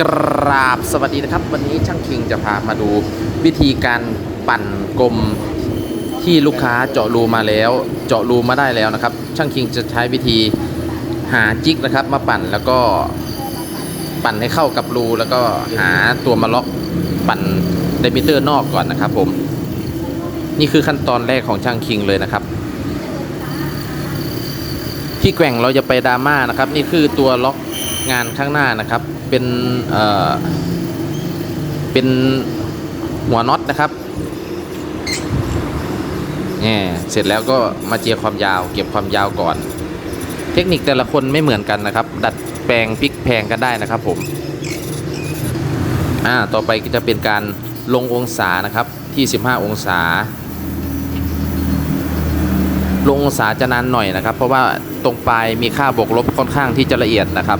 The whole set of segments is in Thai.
กราบสวัสดีนะครับ วันนี้ช่างคิงจะพามาดูวิธีการปั่นกลมที่ลูกค้าเจาะรูมาแล้ว เจาะรูมาได้แล้วนะครับ ช่างคิงจะใช้วิธีหาจิกนะครับ มาปั่นแล้วก็ปั่นให้เข้ากับรูแล้วก็หาตัวมาล็อกปั่นไดมิเตอร์นอกก่อนนะครับ ผม นี่คือขั้นตอนแรกของช่างคิงเลยนะครับ ที่แกว่งเราจะไปดราม่านะครับ นี่คือตัวล็อกงานข้างหน้านะครับ เป็นเอ่อเป็นหัวน็อตนะครับเนี่ยเสร็จแล้วก็มาเจียความยาว เก็บความยาวก่อน เทคนิคแต่ละคนไม่เหมือนกันนะครับ ดัดแปลงพลิกแพงกันได้นะครับผมอ่าต่อไปก็จะเป็นการลงองศานะครับที่ 15 องศา ลงองศาจะนานหน่อยนะครับ เพราะว่าตรงปลายมีค่าบวกลบค่อนข้างที่จะละเอียดนะครับ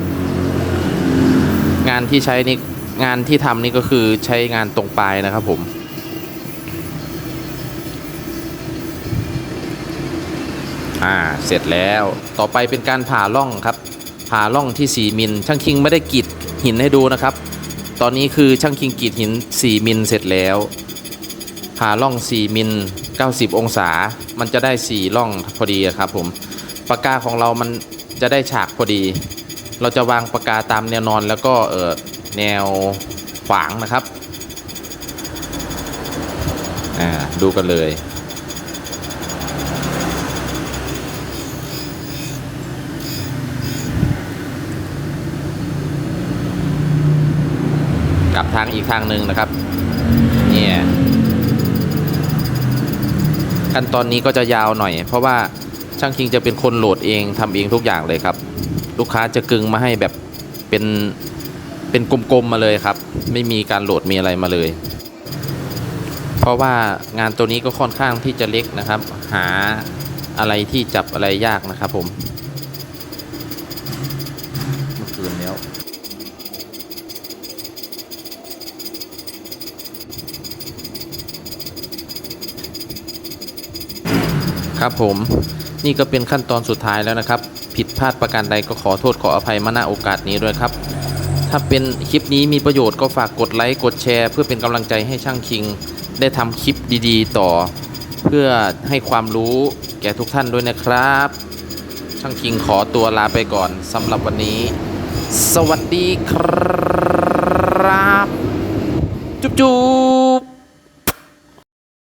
งานที่ใช้นี่งานที่ทำนี่ก็คือใช้งานตรงปลายนะครับผมอ่าเสร็จแล้วต่อไปเป็นการผ่าล่องครับ ผ่าล่องที่ 4 มิลช่างคิงไม่ได้กรีดหินให้ดูนะครับ ตอนนี้คือช่างคิงกรีดหิน 4 มิลเสร็จแล้ว ผ่าล่อง 4 มิล 90 องศา มันจะได้ 4 ล่องพอดีครับผมปากกาของเรามันจะได้ฉากพอดี เราจะวางปากกาตามแนวนอนแล้วก็เออแนวขวางนะครับอ่าดูกันเลยกลับทางอีกทางหนึ่งนะครับ เนี่ย ขั้นตอนนี้ก็จะยาวหน่อย เพราะว่าช่างคิงจะเป็นคนโหลดเองทำเองทุกอย่างเลยครับ ลูกค้าจะกึงมาให้แบบเป็นเป็นกลมๆมาเลยครับ ไม่มีการโหลดมีอะไรมาเลย เพราะว่างานตัวนี้ก็ค่อนข้างที่จะเล็กนะครับ หาอะไรที่จับอะไรยากนะครับผมเมื่อคืนแล้วครับผม นี่ก็เป็นขั้นตอนสุดท้ายแล้วนะครับ ผิดพลาดประการใดก็ขอโทษขออภัยมาณโอกาสนี้ด้วยครับ ถ้าเป็นคลิปนี้มีประโยชน์ก็ฝากกดไลค์กดแชร์ เพื่อเป็นกำลังใจให้ช่างคิง ได้ทำคลิปดีๆ ต่อ เพื่อให้ความรู้แก่ทุกท่านด้วยนะครับ ช่างคิงขอตัวลาไปก่อนสำหรับวันนี้ สวัสดีครับจุ๊บจุ๊บ